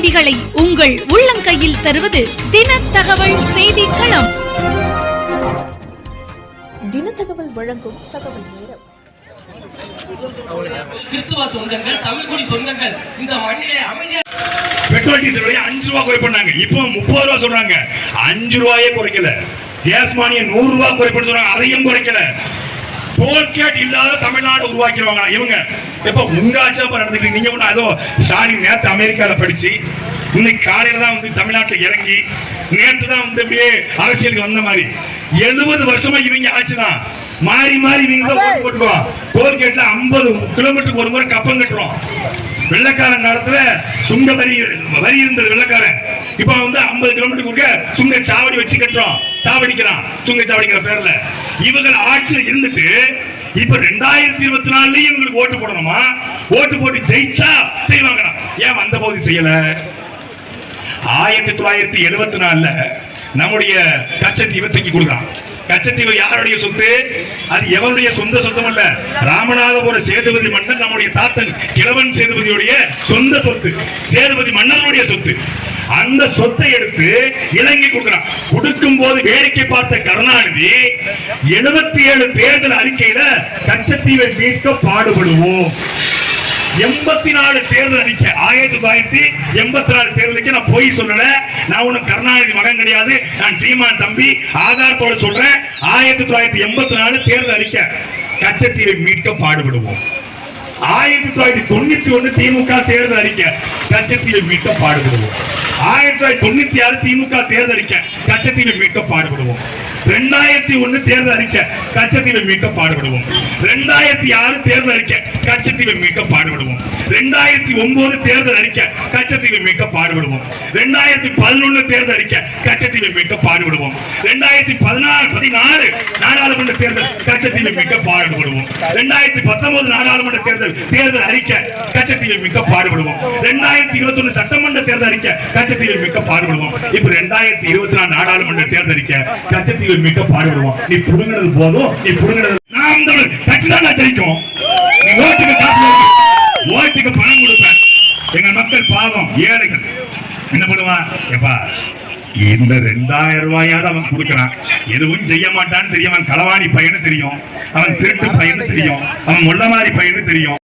செய்திகளை உங்கள் உள்ளங்கையில் தருவது தின தகவல் செய்தி களம் தினத்தகவல் வழங்கும் தகவல் நேரம். கிறிஸ்துவ சொந்தங்கள் தமிழ்குடி சொந்தங்கள் இந்த மண்ணிலே அமைதியா பெட்ரோல் டீசல் விலையை அஞ்சு ரூபாய் குறைப்பண்ணாங்க இப்போ முப்பது ரூபாய் சொல்றாங்க. அஞ்சு ரூபாயே குறைக்கல. கேஸ் மானியம் நூறு ரூபாய் குறைப்பன்னு சொல்றாங்க. அதையும் குறைக்கல. டோல்கேட் இல்லாத தமிழ்நாடு உருவாக்கிடுவாங்க இவங்க. இப்ப உங்க ஆட்சி அப்ப நடந்துட்டு நீங்க ஒண்ணு அதோ ஸ்டாலின் நேத்து அமெரிக்கால படிச்சு இன்னைக்கு காலையில தான் வந்து தமிழ்நாட்டுல இறங்கி நேற்று தான் வந்து அப்படியே அரசியலுக்கு வந்த மாதிரி. எழுபது வருஷமா இவங்க ஆட்சி தான். மாறி மாறி ஓட்டு போட்டுக்குவோம் டோல்கேட்ல ஐம்பது கிலோமீட்டருக்கு ஒரு முறை கப்பம் கட்டுறோம். வெள்ளக்காரன் காலத்துல சுங்க வரி வரி இருந்தது வெள்ளக்காரன். இப்ப வந்து 50 கிலோமீட்டர் குறுக்க சுங்க சாவடி வச்சு கட்டுறோம் சாவடிக்கிறான். சுங்க சாவடிக்கிற பேர்ல. இவங்க ஆட்சியில இருந்துட்டு இப்ப ரெண்டாயிரத்தி இருபத்தி நாலுலயும் இவங்களுக்கு ஓட்டு போடணுமா? ஓட்டு போட்டு ஜெயிச்சா செய்வாங்களாம். ஏன் வந்த போது செய்யல? ஆயிரத்தி தொள்ளாயிரத்தி எழுபத்தி நாலுல நம்முடைய கச்சத்தீவை தூக்கி கொடுக்குறான். கச்சத்தீவு யாருடைய சொத்து? அது எவருடைய சொந்த சொத்தம் அல்ல. ராமநாதபுர சேதுபதி மன்னர் நம்முடைய தாத்தன் கிழவன் சேதுபதியுடைய சொந்த சொத்து. சேதுபதி மன்னனுடைய சொத்து. அந்த சொத்தை எடுத்து இலங்கை கொடுக்கிறான். கொடுக்கும் போது வேடிக்கை பார்த்த கருணாநிதி எழுபத்தி ஏழு தேர்தல் அறிக்கையில கச்சத்தீவை மீட்க பாடுபடுவோம். எண்பத்தி நாலு தேர்தல் அறிக்கை ஆயிரத்தி தொள்ளாயிரத்தி எண்பத்தி நாலு தேர்தலுக்கு நான் போய் சொல்லல. நான் ஒன்றும் கருணாநிதி மகன் கிடையாது. நான் சீமான் தம்பி. ஆதாரத்தோட சொல்றேன். ஆயிரத்தி தொள்ளாயிரத்தி எண்பத்தி நாலு தேர்தல் அறிக்கை கச்சத்தீவை மீட்க பாடுபடுவோம். ஆயிரத்தி தொள்ளாயிரத்தி தொண்ணூத்தி ஒண்ணு திமுக தேர்தல் அறிக்கை. கச்சத்தீவை மீட்க பாடுபடுவோம். ஆயிரத்தி தொள்ளாயிரத்தி தொண்ணூத்தி ஆறு திமுக தேர்தல் அறிக்கை. கச்சத்தீவை மீட்க பாடுபடுவோம். ரெண்டாயிரத்தி ஒண்ணு தேர்தல் அறிக்கை கச்சத்தீவை மீட்க பாடுபடுவோம். ரெண்டாயிரத்தி ஆறு தேர்தல் அறிக்கை கச்சத்தீவை மீட்க பாடுபடுவோம். ரெண்டாயிரத்தி ஒன்பது தேர்தல் அறிக்கை கச்சத்தீவை மீட்க பாடுபடுவோம். ரெண்டாயிரத்தி பதினொன்னு தேர்தல் அறிக்கை கச்சத்தீவை மீட்க பாடுபடுவோம். ரெண்டாயிரத்தி பதினாறு பதினாறு நாடாளுமன்ற தேர்தல் கச்சத்தீவை மீட்க பாடுபடுவோம். ரெண்டாயிரத்தி பத்தொன்பது நாடாளுமன்ற தேர்தல் தேர்தல் அறிக்கை கச்சத்தீவை மீட்க பாடுபடுவோம். ரெண்டாயிரத்தி இருபத்தி ஒன்னு சட்டமன்ற தேர்தல் அறிக்கை கச்சத்தீவை மீட்க பாடுபடுவோம். இப்ப ரெண்டாயிரத்தி இருபத்தி நாலு நாடாளுமன்ற தேர்தல் அறிக்கை கச்சத்தீவை மீட்க பாடுபடுவோம். நீ புடுங்கினது போதும் நீ புடுங்கினது நாம் தமிழ் கட்சி தான் ஜெயிக்கும் நீ ஓட்டு எங்க மக்கள் பாவம் ஏழைகள். என்ன பண்ணுவான்? எப்பா இந்த ரெண்டாயிரம் ரூபாயாவது அவன் கொடுக்கறான். எதுவும் செய்ய மாட்டான்னு தெரியும். அவன் களவாணி பையனு தெரியும். அவன் திருட்டு பையனு தெரியும். அவன் முள்ளமாரி பையனு தெரியும்.